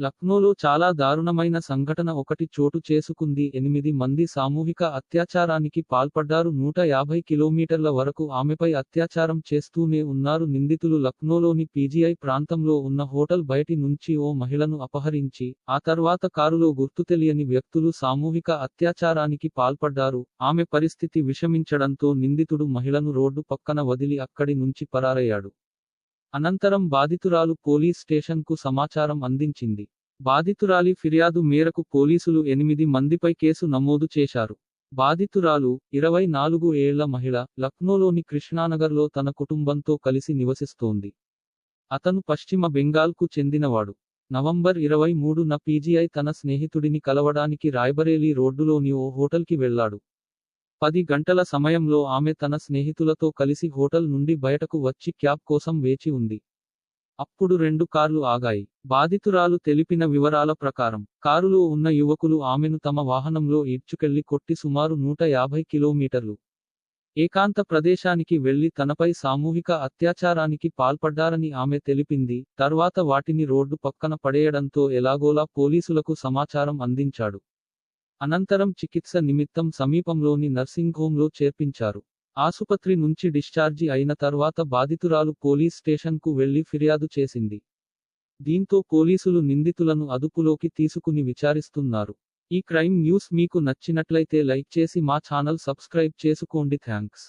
లక్నోలో చాలా దారుణమైన సంఘటన ఒకటి చోటు చేసుకుంది. ఎనిమిది మంది సామూహిక అత్యాచారానికి పాల్పడ్డారు. నూట యాభై కిలోమీటర్ల వరకు ఆమెపై అత్యాచారం చేస్తూనే ఉన్నారు. నిందితులు లక్నోలోని పీజీఐ ప్రాంతంలో ఉన్న హోటల్ బయటి నుంచి ఓ మహిళను అపహరించి ఆ తర్వాత కారులో గుర్తు తెలియని వ్యక్తులు సామూహిక అత్యాచారానికి పాల్పడ్డారు. ఆమె పరిస్థితి విషమించడంతో నిందితుడు మహిళను రోడ్డు పక్కన వదిలి అక్కడి నుంచి పరారయ్యాడు. అనంతరం బాధితురాలు పోలీస్ స్టేషన్కు సమాచారం అందించింది. బాధితురాలి ఫిర్యాదు మేరకు పోలీసులు ఎనిమిది మందిపై కేసు నమోదు చేశారు. బాధితురాలు ఇరవై నాలుగు ఏళ్ళ మహిళ లక్నోలోని కృష్ణానగర్లో తన కుటుంబంతో కలిసి నివసిస్తోంది. అతను పశ్చిమ బెంగాల్కు చెందినవాడు. నవంబర్ ఇరవై మూడున పీజీఐ తన స్నేహితుడిని కలవడానికి రాయ్బరేలీ రోడ్డులోని ఓ హోటల్కి వెళ్ళాడు. పది గంటల సమయంలో ఆమె తన స్నేహితులతో కలిసి హోటల్ నుండి బయటకు వచ్చి క్యాబ్ కోసం వేచి ఉంది. అప్పుడు రెండు కార్లు ఆగాయి. బాధితురాలు తెలిపిన వివరాల ప్రకారం కారులో ఉన్న యువకులు ఆమెను తమ వాహనంలో ఈడ్చుకెళ్ళి కొట్టి సుమారు నూట యాభై కిలోమీటర్లు ఏకాంత ప్రదేశానికి వెళ్ళి తనపై సామూహిక అత్యాచారానికి పాల్పడ్డారని ఆమె తెలిపింది. తర్వాత వాటిని రోడ్డు పక్కన పడేయడంతో ఎలాగోలా పోలీసులకు సమాచారం అందించాడు. అనంతరం చికిత్స నిమిత్తం సమీపంలోని నర్సింగ్ హోంలో చేర్పించారు. ఆసుపత్రి నుంచి డిశ్చార్జి అయిన తర్వాత బాధితురాలు పోలీస్ స్టేషన్కు వెళ్ళి ఫిర్యాదు చేసింది. దీంతో పోలీసులు నిందితులను అదుపులోకి తీసుకుని విచారిస్తున్నారు. ఈ క్రైమ్ న్యూస్ మీకు నచ్చినట్లయితే లైక్ చేసి మా ఛానల్ సబ్స్క్రైబ్ చేసుకోండి. థ్యాంక్స్.